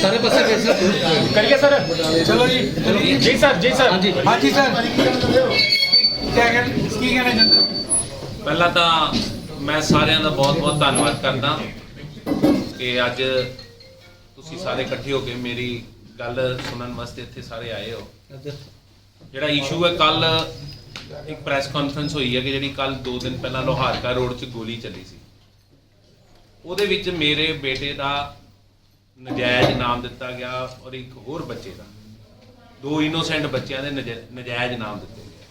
ਸਾਰੇ ਪਾਸੇ ਕਰੀਏ ਸਰ? ਚਲੋ ਜੀ। ਜੀ ਸਰ ਜੀ ਸਰ। ਹਾਂਜੀ। ਹਾਂਜੀ ਸਰ। ਪਹਿਲਾਂ ਤਾਂ ਮੈਂ ਸਾਰਿਆਂ ਦਾ ਬਹੁਤ-ਬਹੁਤ ਧੰਨਵਾਦ ਕਰਦਾ ਕਿ ਅੱਜ ਤੁਸੀਂ ਸਾਰੇ ਇਕੱਠੇ ਹੋ ਕੇ ਮੇਰੀ ਗੱਲ ਸੁਣਨ ਵਾਸਤੇ ਇੱਥੇ ਸਾਰੇ ਆਏ ਹੋ। ਜਿਹੜਾ ਇਸ਼ੂ ਹੈ ਕੱਲ ਇੱਕ ਪ੍ਰੈਸ ਕਾਨਫਰੰਸ ਹੋਈ ਹੈ ਕਿ ਜਿਹੜੀ ਕੱਲ 2 ਦਿਨ ਪਹਿਲਾਂ ਲੋਹਾਰਕਾ ਰੋਡ 'ਚ ਗੋਲੀ ਚੱਲੀ ਸੀ। ਉਹਦੇ ਵਿੱਚ ਮੇਰੇ ਬੇਟੇ ਦਾ ਨਜਾਇਜ਼ ਨਾਮ ਦਿੱਤਾ ਗਿਆ ਔਰ ਇੱਕ ਹੋਰ ਬੱਚੇ ਦਾ। ਦੋ ਇਨੋਸੈਂਟ ਬੱਚਿਆਂ ਦੇ ਨਜਾ- ਨਜਾਇਜ਼ ਨਾਮ ਦਿੱਤੇ ਗਏ।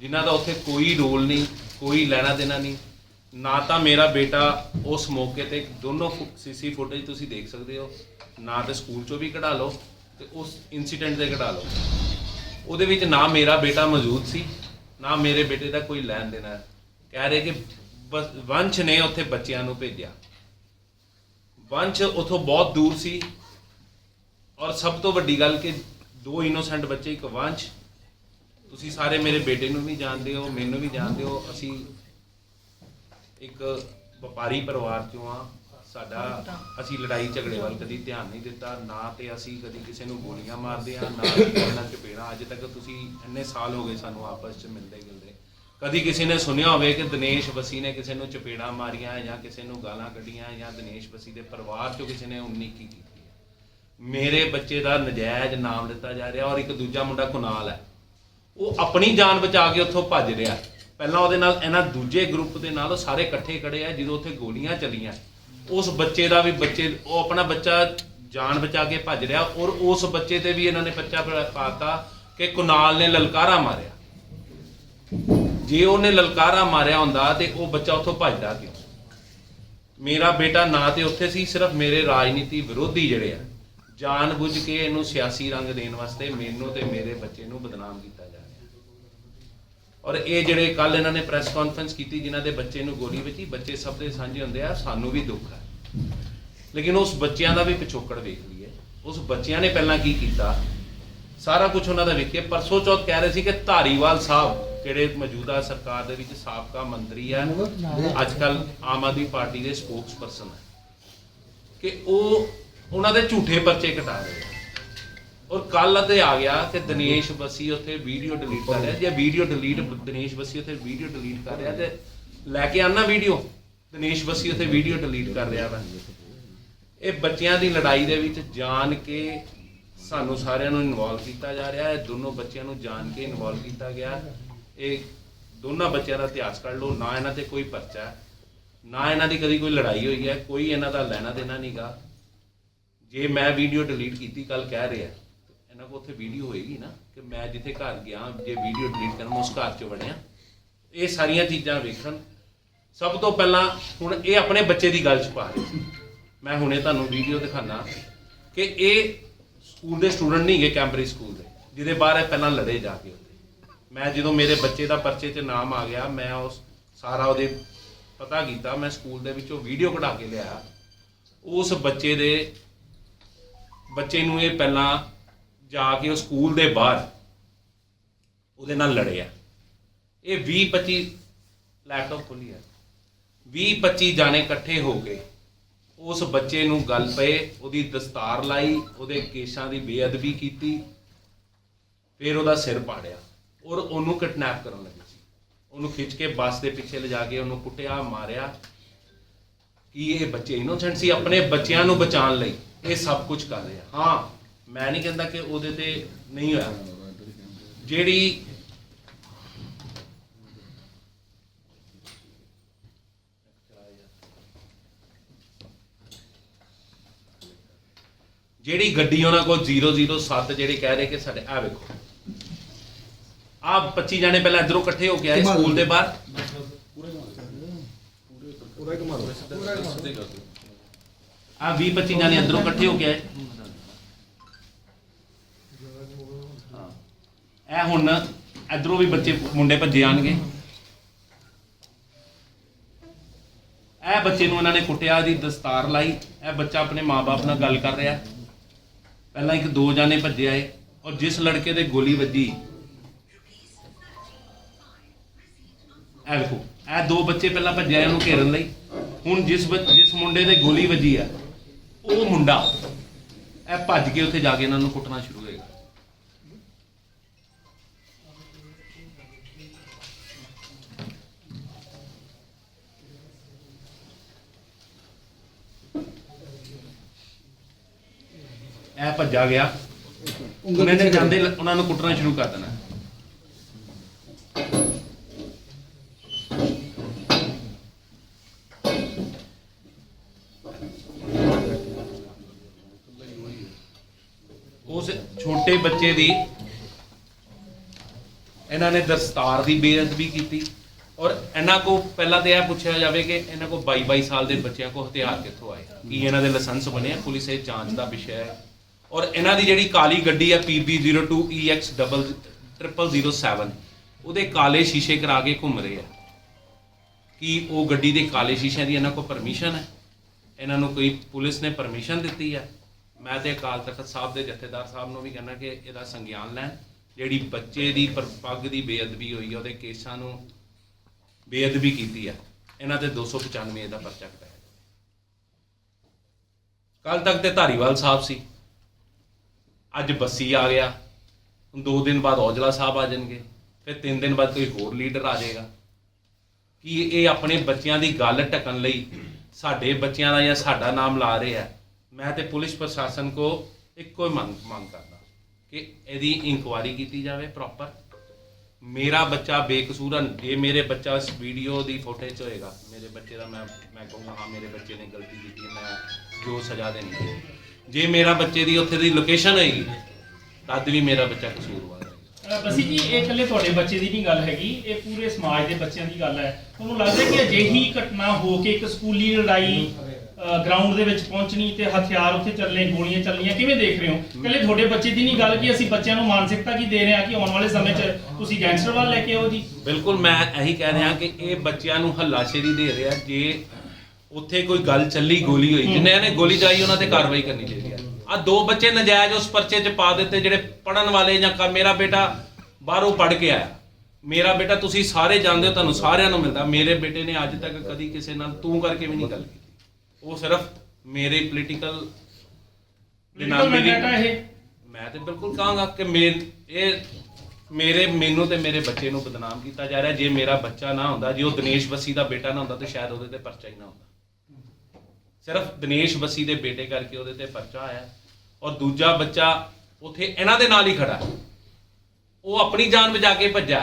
ਜਿਨ੍ਹਾਂ ਦਾ ਉੱਥੇ ਕੋਈ ਰੋਲ ਨਹੀਂ, ਕੋਈ ਲੈਣਾ ਦੇਣਾ ਨਹੀਂ। ਨਾ ਤਾਂ ਮੇਰਾ ਬੇਟਾ ਉਸ ਮੌਕੇ ਤੇ ਦੋਨੋਂ ਸੀਸੀ ਫੁਟੇਜ ਤੁਸੀਂ ਦੇਖ ਸਕਦੇ ਹੋ। ਨਾ ਤੇ ਸਕੂਲ ਚੋਂ ਵੀ ਕਢਾ ਲਓ ਤੇ ਉਸ ਇਨਸੀਡੈਂਟ ਦੇ ਕਢਾ ਲਓ। ਉਹਦੇ ਵਿੱਚ ਨਾ ਮੇਰਾ ਬੇਟਾ ਮੌਜੂਦ ਸੀ, ਨਾ ਮੇਰੇ ਬੇਟੇ ਦਾ ਕੋਈ ਲੈਣ ਦੇਣਾ। ਕਹਿ ਰਹੇ ਕਿ ਵੰਸ਼ ਨੇ ਉੱਥੇ ਬੱਚਿਆਂ ਨੂੰ ਭੇਜਿਆ। ਵੰਸ਼ ਉਥੋਂ ਬਹੁਤ ਦੂਰ ਸੀ। ਔਰ ਸਭ ਤੋਂ ਵੱਡੀ ਗੱਲ ਕਿ ਦੋ ਇਨੋਸੈਂਟ ਬੱਚੇ, ਇੱਕ ਵੰਸ਼ ਤੁਸੀਂ ਸਾਰੇ ਮੇਰੇ ਬੇਟੇ ਨੂੰ ਵੀ ਜਾਣਦੇ ਹੋ, ਮੈਨੂੰ ਵੀ ਜਾਣਦੇ ਹੋ। ਅਸੀਂ ਇੱਕ ਵਪਾਰੀ ਪਰਿਵਾਰ ਚੋਂ ਆ ਸਾਡਾ ਅਸੀਂ ਲੜਾਈ ਝਗੜੇ ਵੱਲ ਕਦੀ ਧਿਆਨ ਨਹੀਂ ਦਿੱਤਾ। ਨਾ ਤੇ ਅਸੀਂ ਕਦੀ ਕਿਸੇ ਨੂੰ ਗੋਲੀਆਂ ਮਾਰਦੇ ਆ ਨਾ ਅਸੀਂ ਕਿਸੇ ਨਾਲ ਚਪੇੜਾ। ਅੱਜ ਤੱਕ ਤੁਸੀਂ ਇੰਨੇ ਸਾਲ ਹੋ ਗਏ ਸਾਨੂੰ ਆਪਸ ਚ ਮਿਲਦੇ ਗਿਲਦੇ ਕਦੀ ਕਿਸੇ ਨੇ ਸੁਣਿਆ ਹੋਵੇ ਕਿ ਦਿਨੇਸ਼ ਵਸੀ ਨੇ ਕਿਸੇ ਨੂੰ ਚਪੇੜਾ ਮਾਰੀਆਂ ਜਾਂ ਕਿਸੇ ਨੂੰ ਗਾਲਾਂ ਕੱਢੀਆਂ ਜਾਂ ਦਿਨੇਸ਼ ਵਸੀ ਦੇ ਪਰਿਵਾਰ ਚੋਂ ਕਿਸੇ ਨੇ ਉਨੀਕੀ ਕੀਤੀ ਹੈ? ਮੇਰੇ ਬੱਚੇ ਦਾ ਨਜਾਇਜ਼ ਨਾਮ ਦਿੱਤਾ ਜਾ ਰਿਹਾ ਔਰ ਇੱਕ ਦੂਜਾ ਮੁੰਡਾ ਕੁਨਾਲ ਹੈ। ਉਹ ਆਪਣੀ ਜਾਨ ਬਚਾ ਕੇ ਉੱਥੋਂ ਭੱਜ ਰਿਹਾ ਪਹਿਲਾਂ ਉਹਦੇ ਨਾਲ ਇਹਨਾਂ ਦੂਜੇ ਗਰੁੱਪ ਦੇ ਨਾਲ ਉਹ ਸਾਰੇ ਇਕੱਠੇ ਖੜੇ ਆ, ਜਦੋਂ ਉੱਥੇ ਗੋਲੀਆਂ ਚੱਲੀਆਂ। ਉਸ ਬੱਚੇ ਦਾ ਵੀ ਬੱਚੇ, ਉਹ ਆਪਣਾ ਬੱਚਾ ਜਾਨ ਬਚਾ ਕੇ ਭੱਜ ਰਿਹਾ ਔਰ ਉਸ ਬੱਚੇ ਤੇ ਵੀ ਇਹਨਾਂ ਨੇ ਬੱਚਾ ਪਾਤਾ ਕਿ ਕੁਨਾਲ ਨੇ ਲਲਕਾਰਾ ਮਾਰਿਆ। ਜੇ ਉਹਨੇ ਲਲਕਾਰਾ ਮਾਰਿਆ ਹੁੰਦਾ ਤੇ ਉਹ ਬੱਚਾ ਉੱਥੋਂ ਭੱਜਦਾ ਕਿਉਂ? ਮੇਰਾ ਬੇਟਾ ਨਾ ਤੇ ਉੱਥੇ ਸੀ, ਸਿਰਫ ਮੇਰੇ ਰਾਜਨੀਤੀ ਵਿਰੋਧੀ ਜਿਹੜੇ ਆ। ਜਾਣ ਬੁੱਝ ਕੇ ਇਹਨੂੰ ਸਿਆਸੀ ਰੰਗ ਦੇਣ ਵਾਸਤੇ ਮੈਨੂੰ ਤੇ ਮੇਰੇ ਬੱਚੇ ਨੂੰ ਬਦਨਾਮ ਕੀਤਾ ਜਾ ਰਿਹਾ। ਔਰ ਇਹ ਜਿਹੜੇ ਕੱਲ ਇਹਨਾਂ ਨੇ ਪ੍ਰੈਸ ਕਾਨਫਰੰਸ ਕੀਤੀ ਜਿਨ੍ਹਾਂ ਦੇ ਬੱਚੇ ਨੂੰ ਗੋਲੀ ਵੱਜੀ, ਬੱਚੇ ਸਭ ਦੇ ਸਾਂਝੇ ਹੁੰਦੇ ਆ, ਸਾਨੂੰ ਵੀ ਦੁੱਖ ਹੈ ਲੇਕਿਨ ਉਸ ਬੱਚਿਆਂ ਦਾ ਵੀ ਪਿਛੋਕੜ ਵੇਖ ਲਈਏ। ਉਸ ਬੱਚਿਆਂ ਨੇ ਪਹਿਲਾਂ ਕੀ ਕੀਤਾ? ਸਾਰਾ ਕੁਝ ਉਹਨਾਂ ਦਾ ਵੇਖਿਆ ਪਰਸੋਂ ਚੌਥ ਕਹਿ ਰਹੇ ਸੀ ਕਿ ਧਾਰੀਵਾਲ ਸਾਹਿਬ ਜਿਹੜੇ ਮੌਜੂਦਾ ਸਰਕਾਰ ਦੇ ਵਿੱਚ ਸਾਬਕਾ ਮੰਤਰੀ ਆ ਅੱਜ ਕੱਲ ਆਮ ਆਦਮੀ ਪਾਰਟੀ ਦੇ ਸਪੋਕਸਪਰਸਨ ਹੈ। ਕਿ ਉਹ ਉਹਨਾਂ ਦੇ ਝੂਠੇ ਪਰਚੇ ਕਟਾ ਰਹੇ ਔਰ ਕੱਲ ਤੇ ਆ ਗਿਆ ਕਿ ਦਿਨੇਸ਼ ਬਸੀ ਉੱਥੇ ਵੀਡੀਓ ਡਿਲੀਟ ਕਰ ਰਿਹਾ। ਜੇ ਵੀਡੀਓ ਡਿਲੀਟ ਦਿਨੇਸ਼ ਬਸੀ ਉੱਥੇ ਵੀਡੀਓ ਡਿਲੀਟ ਕਰ ਰਿਹਾ ਤੇ ਲੈ ਕੇ ਆਣਾ ਵੀਡੀਓ ਦਿਨੇਸ਼ ਬਸੀ ਉੱਥੇ ਵੀਡੀਓ ਡਿਲੀਟ ਕਰ ਰਿਹਾ ਵਾ। ਇਹ ਬੱਚਿਆਂ ਦੀ ਲੜਾਈ ਦੇ ਵਿੱਚ ਜਾਣ ਕੇ ਸਾਨੂੰ ਸਾਰਿਆਂ ਨੂੰ ਇਨਵੋਲਵ ਕੀਤਾ ਜਾ ਰਿਹਾ। ਹੈ ਦੋਨੋਂ ਬੱਚਿਆਂ ਨੂੰ ਜਾਣ ਕੇ ਇਨਵੋਲਵ ਕੀਤਾ ਗਿਆ। ਇਹ ਦੋਨਾਂ ਬੱਚਿਆਂ ਦਾ ਇਤਿਹਾਸ ਕੱਢ ਲਓ ਨਾ ਇਹਨਾਂ ਤੇ ਕੋਈ ਪਰਚਾ ਹੈ, ਨਾ ਇਹਨਾਂ ਦੀ ਕਦੀ ਕੋਈ ਲੜਾਈ ਹੋਈ ਹੈ ਕੋਈ ਇਹਨਾਂ ਦਾ ਲੈਣਾ ਦੇਣਾ ਨਹੀਂਗਾ ਜੇ ਮੈਂ ਵੀਡੀਓ ਡਿਲੀਟ ਕੀਤੀ ਕੱਲ ਕਹਿ ਰਿਹਾ ਇਹਨਾਂ ਕੋਲ ਉੱਥੇ ਵੀਡੀਓ ਹੋਏਗੀ ਨਾ ਕਿ ਮੈਂ ਜਿੱਥੇ ਘਰ ਗਿਆ ਜੇ ਵੀਡੀਓ ਡਿਲੀਟ ਕਰਨ ਮੈਂ ਉਸ ਘਰ 'ਚ ਵੜਿਆ। ਇਹ ਸਾਰੀਆਂ ਚੀਜ਼ਾਂ ਵੇਖਣ। ਸਭ ਤੋਂ ਪਹਿਲਾਂ ਹੁਣ ਇਹ ਆਪਣੇ ਬੱਚੇ ਦੀ ਗੱਲ 'ਚ ਪਾ ਰਹੇ ਸੀ। ਮੈਂ ਹੁਣੇ ਤੁਹਾਨੂੰ ਵੀਡੀਓ ਦਿਖਾਣਾ ਕਿ ਇਹ ਸਕੂਲ ਦੇ ਸਟੂਡੈਂਟ ਨਹੀਂ ਹੈਗੇ ਕੈਂਬਰਿਜ ਸਕੂਲ ਦੇ ਜਿਹਦੇ ਬਾਹਰ ਇਹ ਪਹਿਲਾਂ ਲੜੇ ਜਾ ਕੇ ਉੱਥੇ ਮੈਂ ਜਦੋਂ ਮੇਰੇ ਬੱਚੇ ਦਾ ਪਰਚੇ 'ਚ ਨਾਮ ਆ ਗਿਆ, ਮੈਂ ਉਸ ਸਾਰਾ ਉਹਦੇ ਪਤਾ ਕੀਤਾ, ਮੈਂ ਸਕੂਲ ਦੇ ਵਿੱਚੋਂ ਵੀਡੀਓ ਕਢਾ ਕੇ ਲਿਆ ਉਸ ਬੱਚੇ ਦੇ, ਬੱਚੇ ਨੂੰ ਇਹ ਪਹਿਲਾਂ ਜਾ ਕੇ ਉਹ ਸਕੂਲ ਦੇ ਬਾਹਰ ਉਹਦੇ ਨਾਲ ਲੜਿਆ। ਇਹ 20 25 ਲੈਪਟਾਪ ਖੋਲੀ ਹੈ 20 25 ਜਾਣੇ ਇਕੱਠੇ ਹੋ ਕੇ ਉਸ ਬੱਚੇ ਨੂੰ ਗੱਲ ਪਏ, ਉਹਦੀ ਦਸਤਾਰ ਲਾਈ, ਉਹਦੇ ਕੇਸਾਂ ਦੀ ਬੇਅਦਬੀ ਕੀਤੀ, ਫਿਰ ਉਹਦਾ ਸਿਰ ਪਾੜਿਆ। ਔਰ ਉਹਨੂੰ ਕਿਡਨੈਪ ਕਰਨ ਲੱਗੇ ਸੀ। ਉਹਨੂੰ ਖਿੱਚ ਕੇ ਬੱਸ ਦੇ ਪਿੱਛੇ ਲਿਜਾ ਕੇ ਉਹਨੂੰ ਕੁੱਟਿਆ, ਮਾਰਿਆ। ਕਿ ਇਹ ਬੱਚੇ ਇਨੋਸੈਂਟ ਸੀ? ਆਪਣੇ ਬੱਚਿਆਂ ਨੂੰ ਬਚਾਉਣ ਲਈ ਇਹ ਸਭ ਕੁਝ ਕਰ ਰਹੇ। ਹਾਂ, ਮੈਂ ਨਹੀਂ ਕਹਿੰਦਾ ਕਿ ਉਹਦੇ ਤੇ ਨਹੀਂ ਹੋਇਆ। ਜਿਹੜੀ ਜਿਹੜੀ ਗੱਡੀ ਉਹਨਾਂ ਕੋਲ 007 ਜਿਹੜੀ ਕਹਿ ਰਹੇ ਕਿ ਸਾਡੇ ਆ ਵੇਖੋ। ਆ 25 ਜਾਣੇ ਪਹਿਲਾਂ ਇਧਰੋਂ ਇਕੱਠੇ ਹੋ ਕੇ ਆਏ ਸਕੂਲ ਦੇ ਬਾਹਰ। ਆ 20 25 ਜਾਣੇ ਅੰਦਰੋਂ ਇਕੱਠੇ ਹੋ ਕੇ ਆਏ। ਹਾਂ। ਇਹ ਹੁਣ ਇਧਰੋਂ ਵੀ ਬੱਚੇ ਮੁੰਡੇ ਭੱਜੇ ਆਣਗੇ ਇਹ ਬੱਚੇ ਨੂੰ ਇਹਨਾਂ ਨੇ ਕੁੱਟਿਆ ਦੀ ਦਸਤਾਰ ਲਾਈ। ਇਹ ਬੱਚਾ ਆਪਣੇ ਮਾਪੇ ਨਾਲ ਗੱਲ ਕਰ ਰਿਹਾ। ਪਹਿਲਾਂ ਇੱਕ ਦੋ ਜਾਣੇ ਭੱਜੇ ਆਏ ਔਰ ਜਿਸ ਲੜਕੇ ਦੇ ਗੋਲੀ ਵੱਜੀ ਇਹ ਵੇਖੋ ਇਹ ਦੋ ਬੱਚੇ ਪਹਿਲਾਂ ਭੱਜੇ ਆਏ ਉਹਨੂੰ ਘੇਰਨ ਲਈ। ਹੁਣ ਜਿਸ ਬੱਚ- ਜਿਸ ਮੁੰਡੇ ਦੇ ਗੋਲੀ ਵੱਜੀ ਆ ਉਹ ਮੁੰਡਾ ਇਹ ਭੱਜ ਕੇ ਉੱਥੇ ਜਾ ਕੇ ਇਹਨਾਂ ਨੂੰ ਕੁੱਟਣਾ ਸ਼ੁਰੂ ਹੋਏਗਾ। ਇਹ ਭੱਜਾ ਗਿਆ। ਉਹਨਾਂ ਨੇ ਜਾਂਦੇ ਉਹਨਾਂ ਨੂੰ ਕੁੱਟਣਾ ਸ਼ੁਰੂ ਕਰ ਦੇਣਾ। ਉਸ ਛੋਟੇ ਬੱਚੇ ਦੀ ਇਹਨਾਂ ਨੇ ਦਸਤਾਰ ਦੀ ਬੇਅਦਬੀ ਕੀਤੀ ਔਰ ਇਹਨਾਂ ਕੋ ਪਹਿਲਾਂ ਤੇ ਇਹ ਪੁੱਛਿਆ ਜਾਵੇ ਕਿ ਇਹਨਾਂ ਕੋ 22 22 ਸਾਲ ਦੇ ਬੱਚਿਆਂ ਕੋ ਹਥਿਆਰ ਕਿੱਥੋਂ ਆਏ? ਕੀ ਇਹਨਾਂ ਦੇ ਲਾਇਸੈਂਸ ਬਣੇ ਆ? ਪੁਲਿਸ ਇਹ ਜਾਂਚ ਦਾ ਵਿਸ਼ਾ ਹੈ। ਔਰ ਇਹਨਾਂ ਦੀ ਜਿਹੜੀ ਕਾਲੀ ਗੱਡੀ ਹੈ PB02EX0007 ਉਹਦੇ ਕਾਲੇ ਸ਼ੀਸ਼ੇ ਕਰਾ ਕੇ ਘੁੰਮ ਰਹੇ ਆ। ਕੀ ਉਹ ਗੱਡੀ ਦੇ ਕਾਲੇ ਸ਼ੀਸ਼ਿਆਂ ਦੀ ਇਹਨਾਂ ਕੋ ਪਰਮਿਸ਼ਨ ਹੈ? ਇਹਨਾਂ ਨੂੰ ਕੋਈ ਪੁਲਿਸ ਨੇ ਪਰਮਿਸ਼ਨ ਦਿੱਤੀ ਹੈ ਮੈਂ ਤੇ ਅਕਾਲ ਤਖਤ ਸਾਹਿਬ ਦੇ ਜਥੇਦਾਰ ਸਾਹਿਬ ਨੂੰ ਵੀ ਕਹਿੰਦਾ ਕਿ ਇਹਦਾ ਸੰਗਿਆਨ ਲੈਣ। ਜਿਹੜੀ ਬੱਚੇ ਦੀ ਪਰ- ਪੱਗ ਦੀ ਬੇਅਦਬੀ ਹੋਈ ਉਹਦੇ ਕੇਸਾਂ ਨੂੰ ਬੇਅਦਬੀ ਕੀਤੀ ਹੈ ਇਹਨਾਂ ਤੇ 295 ਦਾ ਪਰਚਾ ਕਰਾਇਆ ਕੱਲ ਤੱਕ ਤੇ ਧਾਰੀਵਾਲ ਸਾਹਿਬ ਸੀ। ਅੱਜ ਬੱਸੀ ਆ ਗਿਆ। ਹੁਣ ਦੋ ਦਿਨ ਬਾਅਦ ਔਜਲਾ ਸਾਹਿਬ ਆ ਜਾਣਗੇ। ਫਿਰ ਤਿੰਨ ਦਿਨ ਬਾਅਦ ਕੋਈ ਹੋਰ ਲੀਡਰ ਆ ਜਾਏਗਾ। ਕਿ ਇਹ ਆਪਣੇ ਬੱਚਿਆਂ ਦੀ ਗੱਲ ਢਕਣ ਲਈ ਸਾਡੇ ਬੱਚਿਆਂ ਦਾ ਜਾਂ ਸਾਡਾ ਨਾਮ ਲਾ ਰਹੇ ਆ ਮੈਂ ਤੇ ਪੁਲਿਸ ਪ੍ਰਸ਼ਾਸਨ ਕੋ ਇੱਕੋ ਹੀ ਮੰਗ ਮੰਗ ਕਰਦਾ ਕਿ ਇਹਦੀ ਇਨਕੁਆਇਰੀ ਕੀਤੀ ਜਾਵੇ ਪ੍ਰੋਪਰ ਮੇਰਾ ਬੱਚਾ ਬੇਕਸੂਰ ਹੈ ਜੇ ਮੇਰੇ ਬੱਚਾ ਇਸ ਵੀਡੀਓ ਦੀ ਫੁਟੇਜ ਹੋਏਗਾ ਮੇਰੇ ਬੱਚੇ ਦਾ ਮੈਂ ਮੈਂ ਕਹੂੰਗਾ ਹਾਂ ਮੇਰੇ ਬੱਚੇ ਨੇ ਗਲਤੀ ਕੀਤੀ ਹੈ, ਮੈਂ ਜੋ ਸਜ਼ਾ ਦੇਣੀ ਹੈ। ਜੇ ਮੇਰਾ ਬੱਚੇ ਦੀ ਉੱਥੇ ਦੀ ਲੋਕੇਸ਼ਨ ਹੋਏਗੀ ਤਦ ਵੀ ਮੇਰਾ ਬੱਚਾ ਕਸੂਰਵਾਰ ਹੈ ਬਸੀ ਜੀ ਇਹ ਇਕੱਲੇ ਤੁਹਾਡੇ ਬੱਚੇ ਦੀ ਨਹੀਂ ਗੱਲ ਹੈਗੀ ਇਹ ਪੂਰੇ ਸਮਾਜ ਦੇ ਬੱਚਿਆਂ ਦੀ ਗੱਲ ਹੈ। ਤੁਹਾਨੂੰ ਲੱਗਦਾ ਕਿ ਅਜਿਹੀ ਘਟਨਾ ਹੋ ਕੇ ਇੱਕ ਸਕੂਲੀ ਲੜਾਈ ਗਰਾਊਂਡ ਦੇ ਵਿੱਚ ਪਹੁੰਚਣੀ ਤੇ ਹਥਿਆਰ ਉੱਥੇ ਚੱਲਣੇ ਗੋਲੀਆਂ ਚੱਲਣੀਆਂ ਕਿਵੇਂ ਦੇਖ ਰਹੇ ਹੋ? ਇਕੱਲੇ ਤੁਹਾਡੇ ਬੱਚੇ ਦੀ ਨਹੀਂ ਗੱਲ ਕਿ ਅਸੀਂ ਬੱਚਿਆਂ ਨੂੰ ਮਾਨਸਿਕਤਾ ਕੀ ਦੇ ਰਹੇ ਹਾਂ ਕਿ ਆਉਣ ਵਾਲੇ ਸਮੇਂ 'ਚ ਤੁਸੀਂ ਗੈਂਗਸਟਰ ਵੱਲ ਲੈ ਕੇ ਆਓ ਜੀ? ਬਿਲਕੁਲ ਮੈਂ ਇਹੀ ਕਹਿ ਰਿਹਾ ਕਿ ਇਹ ਬੱਚਿਆਂ ਨੂੰ ਹੱਲਾਸ਼ੇਰੀ ਦੇ ਰਿਹਾ ਜੇ ਉੱਥੇ ਕੋਈ ਗੱਲ ਚੱਲੀ ਗੋਲੀ ਹੋਈ ਜਿਨ੍ਹਾਂ ਨੇ ਗੋਲੀ ਚਲਾਈ ਉਹਨਾਂ ਤੇ ਕਾਰਵਾਈ ਕਰਨੀ ਚਾਹੀਦੀ ਹੈ। ਆ ਦੋ ਬੱਚੇ ਨਜਾਇਜ਼ ਉਸ ਪਰਚੇ 'ਚ ਪਾ ਦਿੱਤੇ ਜਿਹੜੇ ਪੜਨ ਵਾਲੇ ਜਾਂ ਕ- ਮੇਰਾ ਬੇਟਾ ਬਾਹਰੋਂ ਪੜ ਕੇ ਆਇਆ। ਮੇਰਾ ਬੇਟਾ ਤੁਸੀਂ ਸਾਰੇ ਜਾਣਦੇ ਹੋ ਤੁਹਾਨੂੰ ਸਾਰਿਆਂ ਨੂੰ ਮਿਲਦਾ। ਮੇਰੇ ਬੇਟੇ ਨੇ ਅੱਜ ਤੱਕ ਕਦੀ ਕਿਸੇ ਨਾਲ ਤੂੰ ਕਰਕੇ ਵੀ ਨਹੀਂ ਗੱਲ ਕੀਤੀ। ਉਹ ਸਿਰਫ ਮੇਰੇ ਪੋਲੀਟੀਕਲ ਦੇ ਨਾਲ ਮੇਰੀ ਮੈਂ ਤੇ ਬਿਲਕੁਲ ਕਹਾਂਗਾ ਕਿ ਮੇ ਇਹ ਮੇਰੇ ਮੈਨੂੰ ਤੇ ਮੇਰੇ ਬੱਚੇ ਨੂੰ ਬਦਨਾਮ ਕੀਤਾ ਜਾ ਰਿਹਾ। ਜੇ ਮੇਰਾ ਬੱਚਾ ਨਾ ਹੁੰਦਾ ਜੇ ਉਹ ਦਿਨੇਸ਼ ਬੱਸੀ ਦਾ ਬੇਟਾ ਨਾ ਹੁੰਦਾ ਤੇ ਸ਼ਾਇਦ ਉਹਦੇ ਤੇ ਪਰਚਾ ਹੀ ਨਾ ਹੁੰਦਾ। ਸਿਰਫ ਦਿਨੇਸ਼ ਬੱਸੀ ਦੇ ਬੇਟੇ ਕਰਕੇ ਉਹਦੇ ਤੇ ਪਰਚਾ ਆਇਆ। ਔਰ ਦੂਜਾ ਬੱਚਾ ਉਥੇ ਇਹਨਾਂ ਦੇ ਨਾਲ ਹੀ ਖੜਾ। ਉਹ ਆਪਣੀ ਜਾਨ ਬਚਾ ਕੇ ਭੱਜਾ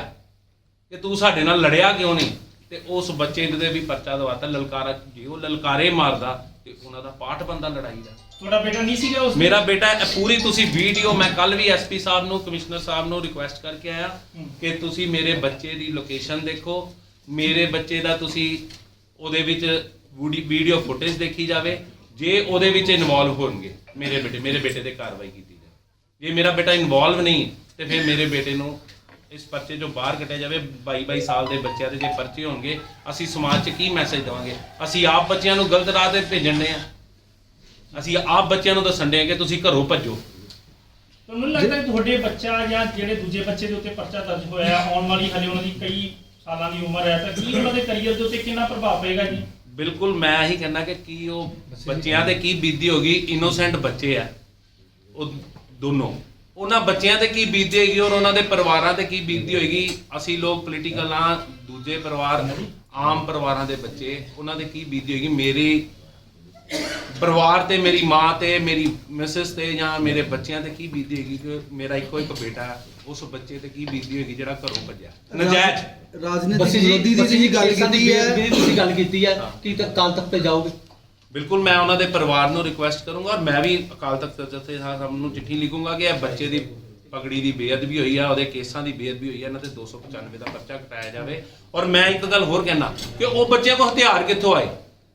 ਕਿ ਤੂੰ ਸਾਡੇ ਨਾਲ ਲੜਿਆ ਕਿਉਂ ਨਹੀਂ? ਤੇ ਉਸ ਬੱਚੇ ਦੇ ਵੀ ਪਰਚਾ ਦਵਾਤਾ ਲਲਕਾਰਾ ਜੇ ਉਹ ਲਲਕਾਰੇ ਮਾਰਦਾ ਤੇ ਉਹਨਾਂ ਦਾ ਪਾਠ ਬੰਦਾ ਲੜਾਈ ਦਾ। ਤੁਹਾਡਾ ਬੇਟਾ ਨਹੀਂ ਸੀਗਾ ਉਸ ਮੇਰਾ ਬੇਟਾ ਇਹ ਪੂਰੀ ਤੁਸੀਂ ਵੀਡੀਓ ਮੈਂ ਕੱਲ ਵੀ ਐਸਪੀ ਸਾਹਿਬ ਨੂੰ ਕਮਿਸ਼ਨਰ ਸਾਹਿਬ ਨੂੰ ਰਿਕੁਐਸਟ ਕਰਕੇ ਆਇਆ ਕਿ ਤੁਸੀਂ ਮੇਰੇ ਬੱਚੇ ਦੀ ਲੋਕੇਸ਼ਨ ਦੇਖੋ। ਮੇਰੇ ਬੱਚੇ ਦਾ ਤੁਸੀਂ ਉਹਦੇ ਵਿੱਚ ਵੀਡੀਓ ਫੁਟੇਜ ਦੇਖੀ ਜਾਵੇ। ਜੇ ਉਹਦੇ ਵਿੱਚ ਇਨਵੋਲਵ ਹੋਣਗੇ ਮੇਰੇ ਬੇਟੇ ਮੇਰੇ ਬੇਟੇ ਤੇ ਕਾਰਵਾਈ ਕੀਤੀ ਜਾਵੇ। ਜੇ ਮੇਰਾ ਬੇਟਾ ਇਨਵੋਲਵ ਨਹੀਂ ਤੇ ਫਿਰ ਮੇਰੇ ਬੇਟੇ ਨੂੰ ਇਸ ਪਰਚੇ ਚੋਂ ਬਾਹਰ ਕੱਢਿਆ ਜਾਵੇ 22 22 ਸਾਲ ਦੇ ਬੱਚਿਆਂ ਦੇ ਜੇ ਪਰਚੇ ਹੋਣਗੇ ਅਸੀਂ ਸਮਾਜ 'ਚ ਕੀ ਮੈਸੇਜ ਦੇਵਾਂਗੇ? ਅਸੀਂ ਆਪ ਬੱਚਿਆਂ ਨੂੰ ਗਲਤ ਰਾਹ ਤੇ ਭੇਜਣ ਦੇ ਆ। ਅਸੀਂ ਆਪ ਬੱਚਿਆਂ ਨੂੰ ਦੱਸਣ ਦੇ ਆ ਕਿ ਤੁਸੀਂ ਘਰੋਂ ਭੱਜੋ। ਤੁਹਾਨੂੰ ਲੱਗਦਾ ਕਿ ਤੁਹਾਡੇ ਬੱਚਾ ਜਾਂ ਜਿਹੜੇ ਦੂਜੇ ਬੱਚੇ ਦੇ ਉੱਤੇ ਪਰਚਾ ਦਰਜ ਹੋਇਆ ਹੈ, ਆਉਣ ਵਾਲੀ ਹਲੇ ਉਹਨਾਂ ਦੀ ਕਈ ਸਾਲਾਂ ਦੀ ਉਮਰ ਹੈ ਤਾਂ ਕੀ ਉਹਨਾਂ ਦੇ ਕੈਰੀਅਰ ਦੇ ਉੱਤੇ ਕਿੰਨਾ ਪ੍ਰਭਾਵ ਪਏਗਾ ਜੀ? ਬਿਲਕੁਲ ਮੈਂ ਇਹੀ ਕਹਿੰਦਾ ਕਿ ਕੀ ਉਹ ਬੱਚਿਆਂ ਤੇ ਕੀ ਬੀਤੀ ਹੋਗੀ ਇਨੋਸੈਂਟ ਬੱਚੇ ਆ। ਉਹ ਦੋਨੋਂ। ਉਹਨਾਂ ਬੱਚਿਆਂ ਤੇ ਕੀ ਬੀਤੀ ਹੋਏਗੀ ਔਰ ਉਹਨਾਂ ਦੇ ਪਰਿਵਾਰਾਂ ਤੇ ਕੀ ਬੀਤੀ ਹੋਏਗੀ? ਅਸੀਂ ਲੋਕ ਪੋਲੀਟੀਕਲ ਆ ਦੂਜੇ ਪਰਿਵਾਰ ਆਮ ਪਰਿਵਾਰਾਂ ਦੇ ਬੱਚੇ ਉਹਨਾਂ ਦੇ ਕੀ ਬੀਤੀ ਹੋਏਗੀ? ਮੇਰੀ ਪਰਿਵਾਰ ਤੇ ਮੇਰੀ ਮਾਂ ਤੇ ਮੇਰੀ ਮਿਸਿਸ ਤੇ ਜਾਂ ਮੇਰੇ ਬੱਚਿਆਂ ਤੇ ਕੀ ਬੀਤੀ ਹੋਏਗੀ? ਕਿ ਮੇਰਾ ਇੱਕੋ ਇੱਕ ਬੇਟਾ ਹੈ, ਉਸ ਬੱਚੇ ਤੇ ਕੀ ਬੀਤੀ ਹੋਏਗੀ ਜਿਹੜਾ ਘਰੋਂ ਭੱਜਿਆ? ਨਜਾਇਜ਼। ਰਾਜਨੀਤਿਕ ਵਿਰੋਧੀ ਦੀ ਬਸੀ ਜੀ ਗੱਲ ਕੀਤੀ ਹੈ। ਤੁਸੀਂ ਗੱਲ ਕੀਤੀ ਹੈ ਕਿ ਕੱਲ ਤੱਕ ਤੇ ਜਾਓਗੇ। ਬਿਲਕੁਲ ਮੈਂ ਉਹਨਾਂ ਦੇ ਪਰਿਵਾਰ ਨੂੰ ਰਿਕੁਐਸਟ ਕਰੂੰਗਾ ਔਰ ਮੈਂ ਵੀ ਅਕਾਲ ਤਖਤ ਜਥੇ ਸਾਹਿਬ ਨੂੰ ਚਿੱਠੀ ਲਿਖੂੰਗਾ ਕਿ ਇਹ ਬੱਚੇ ਦੀ ਪਗੜੀ ਦੀ ਬੇਅਦਬੀ ਹੋਈ ਆ, ਉਹਦੇ ਕੇਸਾਂ ਦੀ ਬੇਅਦਬੀ ਹੋਈ ਆ, ਇਹਨਾਂ ਤੇ 295 ਦਾ ਪਰਚਾ ਕਟਾਇਆ ਜਾਵੇ। ਔਰ ਮੈਂ ਇੱਕ ਗੱਲ ਹੋਰ ਕਹਿਣਾ ਕਿ ਉਹ ਬੱਚਿਆਂ ਕੋਲ ਹਥਿਆਰ ਕਿੱਥੋਂ ਆਏ?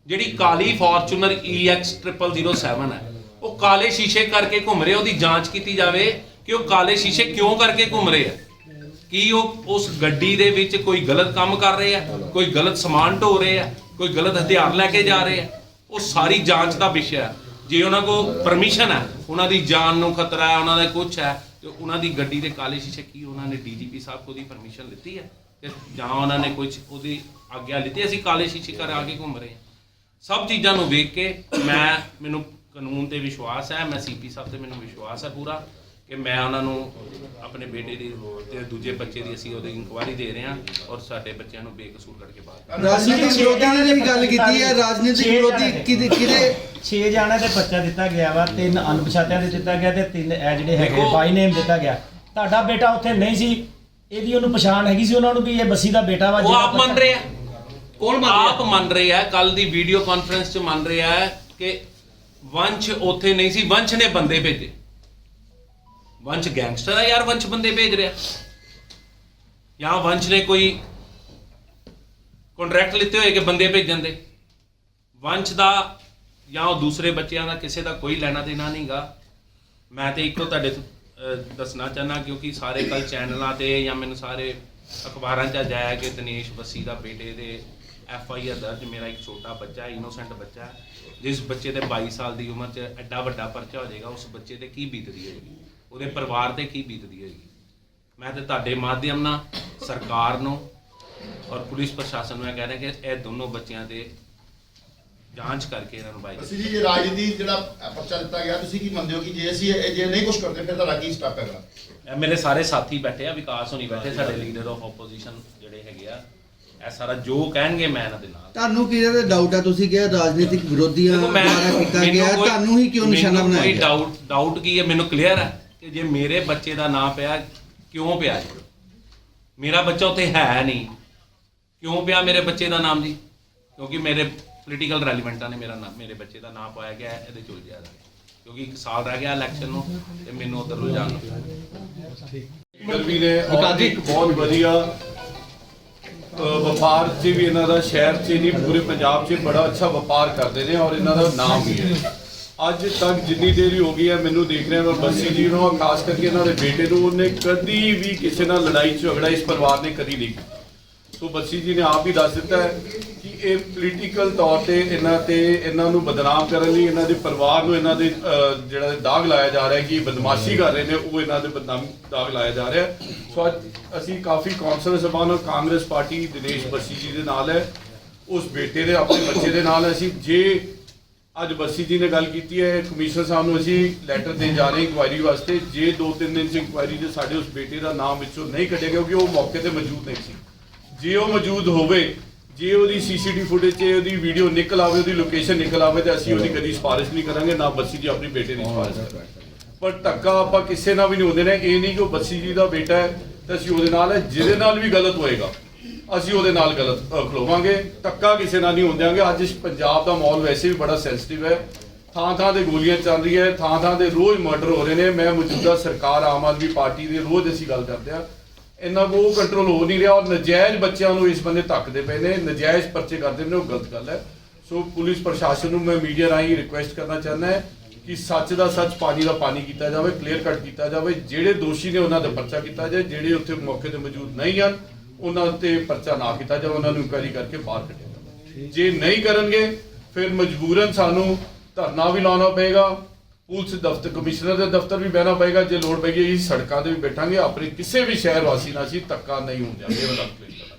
ਜਿਹੜੀ ਕਾਲੀ ਫੋਰਚੂਨਰ EX0007 ਹੈ, ਉਹ ਕਾਲੇ ਸ਼ੀਸ਼ੇ ਕਰਕੇ ਘੁੰਮ ਰਹੇ, ਉਹਦੀ ਜਾਂਚ ਕੀਤੀ ਜਾਵੇ ਕਿ ਉਹ ਕਾਲੇ ਸ਼ੀਸ਼ੇ ਕਿਉਂ ਕਰਕੇ ਘੁੰਮ ਰਹੇ ਆ ਕੀ ਉਹ ਉਸ ਗੱਡੀ ਦੇ ਵਿੱਚ ਕੋਈ ਗਲਤ ਕੰਮ ਕਰ ਰਹੇ ਆ ਕੋਈ ਗਲਤ ਸਮਾਨ ਢੋ ਰਹੇ ਆ ਕੋਈ ਗਲਤ ਹਥਿਆਰ ਲੈ ਕੇ ਜਾ ਰਹੇ ਆ ਉਹ ਸਾਰੀ ਜਾਂਚ ਦਾ ਵਿਸ਼ਾ ਹੈ। ਜੇ ਉਹਨਾਂ ਕੋਲ ਪਰਮਿਸ਼ਨ ਹੈ, ਉਹਨਾਂ ਦੀ ਜਾਨ ਨੂੰ ਖਤਰਾ ਹੈ, ਉਹਨਾਂ ਦਾ ਕੁਝ ਹੈ, ਤੇ ਉਹਨਾਂ ਦੀ ਗੱਡੀ ਦੇ ਕਾਲੇ ਸ਼ੀਸ਼ੇ ਕੀ ਉਹਨਾਂ ਨੇ ਡੀਜੀਪੀ ਸਾਹਿਬ ਕੋਲ ਦੀ ਪਰਮਿਸ਼ਨ ਲਿੱਤੀ ਹੈ? ਤੇ ਜਾਂ ਉਹਨਾਂ ਨੇ ਕੁਝ ਉਹਦੀ ਆਗਿਆ ਲਿੱਤੀ ਅਸੀਂ ਕਾਲੇ ਸ਼ੀਸ਼ੇ ਕਰ ਆ ਕੇ ਘੁੰਮ ਰਹੇ ਹਾਂ। ਸਭ ਚੀਜ਼ਾਂ ਨੂੰ ਵੇਖ ਕੇ ਮੈਂ, ਮੈਨੂੰ ਕਾਨੂੰਨ ਤੇ ਵਿਸ਼ਵਾਸ ਹੈ, ਮੈਂ ਸੀਪੀ ਸਾਹਿਬ ਤੇ ਮੈਨੂੰ ਵਿਸ਼ਵਾਸ ਹੈ ਪੂਰਾ। ਕਿ ਮੈਂ ਉਹਨਾਂ ਨੂੰ ਆਪਣੇ ਬੇਟੇ ਦੀ ਤੇ ਦੂਜੇ ਬੱਚੇ ਦੀ ਅਸੀਂ ਉਹਦੀ ਇਨਕੁਆਇਰੀ ਦੇ ਰਹੇ ਹਾਂ ਔਰ ਸਾਡੇ ਬੱਚਿਆਂ ਨੂੰ ਬੇਕਸੂਰ ਕਰਕੇ ਬਾਹਰ ਰਾਜਨੀਤਿਕ ਵਿਰੋਧੀਆਂ ਨੇ ਵੀ ਗੱਲ ਕੀਤੀ ਹੈ ਰਾਜਨੀਤਿਕ ਵਿਰੋਧੀ ਕਿਹਦੇ ਕਿਹਦੇ? 6 ਜਾਣੇ ਤੇ ਬੱਚਾ ਦਿੱਤਾ ਗਿਆ ਵਾ ਤਿੰਨ ਅਣਪਛਾਤਿਆਂ ਦੇ ਦਿੱਤਾ ਗਿਆ ਤੇ ਤਿੰਨ ਇਹ ਜਿਹੜੇ ਹੈਗੇ ਬਾਈ ਨੇਮ ਦਿੱਤਾ ਗਿਆ। ਤੁਹਾਡਾ ਬੇਟਾ ਉੱਥੇ ਨਹੀਂ ਸੀ ਇਹਦੀ ਉਹਨੂੰ ਪਛਾਣ ਹੈਗੀ ਸੀ ਉਹਨਾਂ ਨੂੰ ਵੀ ਇਹ ਬੱਸੀ ਦਾ ਬੇਟਾ ਵਾ ਉਹ ਆਪ ਮੰਨ ਰਹੇ। ਆ ਕੌਣ ਮੰਨ ਆਪ ਮੰਨ ਰਹੇ ਆ ਕੱਲ ਦੀ ਵੀਡੀਓ ਕਾਨਫਰੰਸ 'ਚ ਮੰਨ ਰਿਹਾ ਹੈ ਕਿ ਵੰਸ਼ ਉੱਥੇ ਨਹੀਂ ਸੀ ਵੰਸ਼ ਨੇ ਬੰਦੇ ਭੇਜੇ। ਵੰਸ਼ ਗੈਂਗਸਟਰ ਆ ਯਾਰ ਵੰਸ਼ ਬੰਦੇ ਭੇਜ ਰਿਹਾ। ਜਾਂ ਵੰਸ਼ ਨੇ ਕੋਈ ਕੰਟਰੈਕਟ ਲਿੱਤੇ ਹੋਏ ਕਿ ਬੰਦੇ ਭੇਜਣ ਦੇ। ਵੰਸ਼ ਦਾ ਜਾਂ ਉਹ ਦੂਸਰੇ ਬੱਚਿਆਂ ਦਾ ਕਿਸੇ ਦਾ ਕੋਈ ਲੈਣਾ ਦੇਣਾ ਨਹੀਂਗਾ ਮੈਂ ਤੇ ਇੱਕੋ ਤੁਹਾਡੇ ਤੋਂ, ਦੱਸਣਾ ਚਾਹਨਾ ਕਿਉਂਕਿ ਸਾਰੇ ਕੱਲ ਚੈਨਲਾਂ ਤੇ ਜਾਂ ਮੈਨੂੰ ਸਾਰੇ ਅਖਬਾਰਾਂ 'ਚ ਅੱਜ ਆਇਆ ਕਿ ਦਿਨੇਸ਼ ਬੱਸੀ ਦਾ ਬੇਟੇ ਦੇ ਐਫ ਆਈ ਆਰ ਦਰਜ ਮੇਰਾ ਇੱਕ ਛੋਟਾ ਬੱਚਾ ਇਨੋਸੈਂਟ ਬੱਚਾ ਹੈ। ਜਿਸ ਬੱਚੇ ਦੇ 22 ਸਾਲ ਦੀ ਉਮਰ 'ਚ ਐਡਾ ਵੱਡਾ ਪਰਚਾ ਹੋ ਜਾਏਗਾ ਉਸ ਬੱਚੇ ਤੇ ਕੀ ਬੀਤਦੀ ਹੋਏਗੀ? ਉਹਦੇ ਪਰਿਵਾਰ ਤੇ ਕੀ ਬੀਤਦੀ ਹੋਏਗੀ ਮੈਂ ਤੇ ਤੁਹਾਡੇ ਮਾਧਿਅਮ ਨਾਲ ਸਰਕਾਰ ਨੂੰ ਔਰ ਪੁਲਿਸ ਪ੍ਰਸ਼ਾਸਨ ਨੂੰ ਇਹ ਕਹਿ ਰਿਹਾ ਕਿ ਇਹ ਦੋਨੋਂ ਬੱਚਿਆਂ ਤੇ ਜਾਂਚ ਕਰਕੇ ਇਹਨਾਂ ਨੂੰ ਬਾਈ ਅਸੀਂ ਜੀ ਇਹ ਰਾਜਨੀਤੀ ਜਿਹੜਾ ਪਰਚਾ ਦਿੱਤਾ ਗਿਆ ਤੁਸੀਂ ਕੀ ਮੰਨਦੇ ਹੋ ਕਿ ਜੇ ਅਸੀਂ ਇਹ- ਜੇ ਨਹੀਂ ਕੁਝ ਕਰਦੇ ਫਿਰ ਤੁਹਾਡਾ ਕੀ ਸਟੈਪ ਹੈਗਾ? ਇਹ ਮੇਰੇ ਸਾਰੇ ਸਾਥੀ ਬੈਠੇ ਆ ਵਿਕਾਸ ਹੋਣੀ ਬੈਠੇ ਸਾਡੇ ਲੀਡਰ ਆਫ ਆਪੋਜੀਸ਼ਨ ਜਿਹੜੇ ਹੈਗੇ ਆ ਇਹ ਸਾਰਾ ਜੋ ਕਹਿਣਗੇ ਮੈਂ ਇਹਨਾਂ ਦੇ ਨਾਲ। ਤੁਹਾਨੂੰ ਕਿਹਦੇ ਤੇ ਡਾਊਟ ਹੈ ਤੁਸੀਂ ਕਿਹਾ ਰਾਜਨੀਤਿਕ ਵਿਰੋਧੀਆਂ ਦੁਆਰਾ ਕੀਤਾ ਮੈਨੂੰ ਗਿਆ ਕੋਈ- ਤੁਹਾਨੂੰ ਹੀ ਕਿਉਂ ਨਿਸ਼ਾਨਾ ਮੈਨੂੰ ਬਣਾਇਆ ਕੋਈ ਗਿਆ? ਡਾਊਟ ਡਾਊਟ ਕੀ ਹੈ? ਮੈਨੂੰ ਕਲੀਅਰ ਹੈ ਕਿ ਜੇ ਮੇਰੇ ਬੱਚੇ ਦਾ ਨਾਂ ਪਿਆ ਕਿਉਂ ਪਿਆ ਜੀ? ਮੇਰਾ ਬੱਚਾ ਉੱਥੇ ਹੈ ਨਹੀਂ। ਕਿਉਂ ਪਿਆ ਮੇਰੇ ਬੱਚੇ ਦਾ ਨਾਮ ਜੀ? ਕਿਉਂਕਿ ਮੇਰੇ ਪੋਲੀਟੀਕਲ ਰੈਲੀਵੈਂਟਾਂ ਨੇ ਮੇਰਾ ਨਾਮ। ਮੇਰੇ ਬੱਚੇ ਦਾ ਨਾਮ ਪਾਇਆ ਗਿਆ ਇਹਦੇ ਚੁਲ ਜਿਆ ਕਿਉਂਕਿ ਇੱਕ ਸਾਲ ਰਹਿ ਗਿਆ ਇਲੈਕਸ਼ਨ ਨੂੰ ਤੇ ਮੈਨੂੰ ਉਧਰ ਰੁਝਾਨ ਨੂੰ। ਗਰਮੀ ਨੇ ਔਰ ਇੱਕ ਬਹੁਤ ਵਧੀਆ ਵਪਾਰ 'ਚ ਵੀ ਇਹਨਾਂ ਦਾ ਸ਼ਹਿਰ 'ਚ ਨਹੀਂ ਪੂਰੇ ਪੰਜਾਬ 'ਚ ਬੜਾ ਅੱਛਾ ਵਪਾਰ ਕਰਦੇ ਨੇ ਔਰ ਇਹਨਾਂ ਦਾ ਨਾਮ ਵੀ ਹੈ। ਅੱਜ ਤੱਕ ਜਿੰਨੀ ਦੇਰੀ ਹੋ ਗਈ ਹੈ, ਮੈਨੂੰ ਦੇਖ ਰਿਹਾ ਮੈਂ ਬੱਸੀ ਜੀ ਨੂੰ ਖਾਸ ਕਰਕੇ ਇਹਨਾਂ ਦੇ ਬੇਟੇ ਨੂੰ, ਉਹਨੇ ਕਦੀ ਵੀ ਕਿਸੇ ਨਾਲ ਲੜਾਈ ਝਗੜਾ ਇਸ ਪਰਿਵਾਰ ਨੇ ਕਦੀ ਨਹੀਂ ਕੀਤਾ। ਸੋ ਬੱਸੀ ਜੀ ਨੇ ਆਪ ਹੀ ਦੱਸ ਦਿੱਤਾ ਹੈ ਕਿ ਇਹ ਪੋਲੀਟੀਕਲ ਤੌਰ ਤੇ ਇਹਨਾਂ ਤੇ ਇਹਨਾਂ ਨੂੰ ਬਦਨਾਮ ਕਰਨ ਲਈ ਇਹਨਾਂ ਦੇ ਪਰਿਵਾਰ ਨੂੰ ਇਹਨਾਂ ਦੇ ਜਿਹੜਾ ਦਾਗ ਲਾਇਆ ਜਾ ਰਿਹਾ ਕਿ ਬਦਮਾਸ਼ੀ ਕਰ ਰਹੇ ਨੇ, ਉਹ ਇਹਨਾਂ ਦੇ ਬਦਨਾਮ ਦਾਗ ਲਾਇਆ ਜਾ ਰਿਹਾ ਸੋ ਅੱਜ ਅਸੀਂ ਕਾਫੀ ਕੌਂਸਲਰ ਸਭਾ ਨਾਲ, ਕਾਂਗਰਸ ਪਾਰਟੀ ਦਿਨੇਸ਼ ਬੱਸੀ ਜੀ ਦੇ ਨਾਲ ਹੈ। ਉਸ ਬੇਟੇ ਦੇ, ਆਪਣੇ ਬੱਚੇ ਦੇ ਨਾਲ ਅਸੀਂ ਜੇ ਅੱਜ ਬੱਸੀ ਜੀ ਨੇ ਗੱਲ ਕੀਤੀ ਹੈ ਕਮਿਸ਼ਨਰ ਸਾਹਿਬ ਨੂੰ ਅਸੀਂ ਲੈਟਰ ਦੇਣ ਜਾ ਰਹੇ ਇਨਕੁਆਇਰੀ ਵਾਸਤੇ। ਜੇ ਦੋ ਤਿੰਨ ਦਿਨ ਚ ਇਨਕੁਆਇਰੀ ਦੇ ਸਾਡੇ ਉਸ ਬੇਟੇ ਦਾ ਨਾਮ ਵਿੱਚੋਂ ਨਹੀਂ ਕੱਢਿਆ ਕਿਉਂਕਿ ਉਹ ਮੌਕੇ ਤੇ ਮੌਜੂਦ ਨਹੀਂ ਸੀ। ਜੇ ਉਹ ਮੌਜੂਦ ਹੋਵੇ ਜੇ ਉਹਦੀ ਸੀਸੀਟੀਵੀ ਫੁਟੇਜ 'ਚ ਉਹਦੀ ਵੀਡੀਓ ਨਿਕਲ ਆਵੇ ਉਹਦੀ ਲੋਕੇਸ਼ਨ ਨਿਕਲ ਆਵੇ ਤੇ ਅਸੀਂ ਉਹਦੀ ਕਦੀ ਸਿਫਾਰਿਸ਼ ਨਹੀਂ ਕਰਾਂਗੇ ਨਾ ਬੱਸੀ ਜੀ ਆਪਣੀ ਬੇਟੇ ਦੀ ਸਿਫਾਰਿਸ਼ ਕਰਾਂਗੇ। ਪਰ ਧੱਕਾ ਆਪਾਂ ਕਿਸੇ ਨਾਲ ਵੀ ਨਹੀਂ ਹੁੰਦੇ ਨੇ। ਇਹ ਨਹੀਂ ਕਿ ਉਹ ਬੱਸੀ ਜੀ ਦਾ ਬੇਟਾ ਹੈ ਤੇ ਅਸੀਂ ਉਹਦੇ ਨਾਲ ਹੈ ਜਿਹਦੇ ਨਾਲ ਵੀ ਗਲਤ ਹੋਏਗਾ। ਅਸੀਂ ਉਹਦੇ ਨਾਲ ਗਲਤ ਅ, ਖਲੋਵਾਂਗੇ ਧੱਕਾ ਕਿਸੇ ਨਾਲ ਨਹੀਂ ਹੁੰਦਿਆਂਗੇ ਅੱਜ ਪੰਜਾਬ ਦਾ ਮਾਹੌਲ ਵੈਸੇ ਵੀ ਬੜਾ ਸੈਂਸਿਟਿਵ ਹੈ। ਥਾਂ ਥਾਂ ਤੇ ਗੋਲੀਆਂ ਚੱਲ ਰਹੀਆਂ ਥਾਂ ਥਾਂ ਤੇ ਰੋਜ਼ ਮਰਡਰ ਹੋ ਰਹੇ ਨੇ। ਮੈਂ ਮੌਜੂਦਾ ਸਰਕਾਰ ਆਮ ਆਦਮੀ ਪਾਰਟੀ ਦੇ ਰੋਜ਼ ਅਸੀਂ ਗੱਲ ਕਰਦੇ ਆ ਇਹਨਾਂ ਕੋ ਉਹ ਕੰਟਰੋਲ ਹੋ ਨਹੀਂ ਰਿਹਾ ਔਰ ਨਜਾਇਜ਼ ਬੱਚਿਆਂ ਨੂੰ ਇਸ ਬੰਦੇ ਧੱਕਦੇ ਪਏ ਨੇ। ਨਜਾਇਜ਼ ਪਰਚੇ ਕਰਦੇ ਨੇ ਉਹ ਗਲਤ ਗੱਲ ਹੈ। ਸੋ ਪੁਲਿਸ ਪ੍ਰਸ਼ਾਸਨ ਨੂੰ ਮੈਂ ਮੀਡੀਆ ਰਾਹੀਂ ਰਿਕੁਐਸਟ ਕਰਨਾ ਚਾਹੁੰਦਾ ਹੈ ਕਿ ਸੱਚ ਦਾ ਸੱਚ ਪਾਣੀ ਦਾ ਪਾਣੀ ਕੀਤਾ ਜਾਵੇ ਕਲੀਅਰ ਕੱਟ ਕੀਤਾ ਜਾਵੇ। ਜਿਹੜੇ ਦੋਸ਼ੀ ਨੇ ਉਹਨਾਂ ਦਾ ਪਰਚਾ ਕੀਤਾ ਜਾਏ ਜਿਹੜੇ ਉੱਥੇ ਮੌਕੇ ਤੇ ਮੌਜੂਦ ਨਹੀਂ ਹਨ ਉਹਨਾਂ ਤੇ ਪਰਚਾ ਨਾ ਕੀਤਾ ਜਾਵੇ ਉਹਨਾਂ ਨੂੰ ਇਨਕੁਆਇਰੀ ਕਰਕੇ ਬਾਹਰ ਕੱਢਿਆ ਜਾਵੇ ਜੇ ਨਹੀਂ ਕਰਨਗੇ ਫਿਰ ਮਜਬੂਰਨ ਸਾਨੂੰ ਧਰਨਾ ਵੀ ਲਾਉਣਾ ਪਏਗਾ ਪੁਲਿਸ ਦਫ਼ਤਰ ਕਮਿਸ਼ਨਰ ਦੇ ਦਫ਼ਤਰ ਵੀ ਬਹਿਣਾ ਪਏਗਾ ਜੇ ਲੋੜ ਪਏਗੀ ਅਸੀਂ ਸੜਕਾਂ ਤੇ ਵੀ ਬੈਠਾਂਗੇ ਆਪਣੇ ਕਿਸੇ ਵੀ ਸ਼ਹਿਰ ਵਾਸੀ ਨਾਲ ਅਸੀਂ ਧੱਕਾ ਨਹੀਂ ਹੋਣ ਦਿਆਂਗੇ ਇਹ ਵਾਲਾ।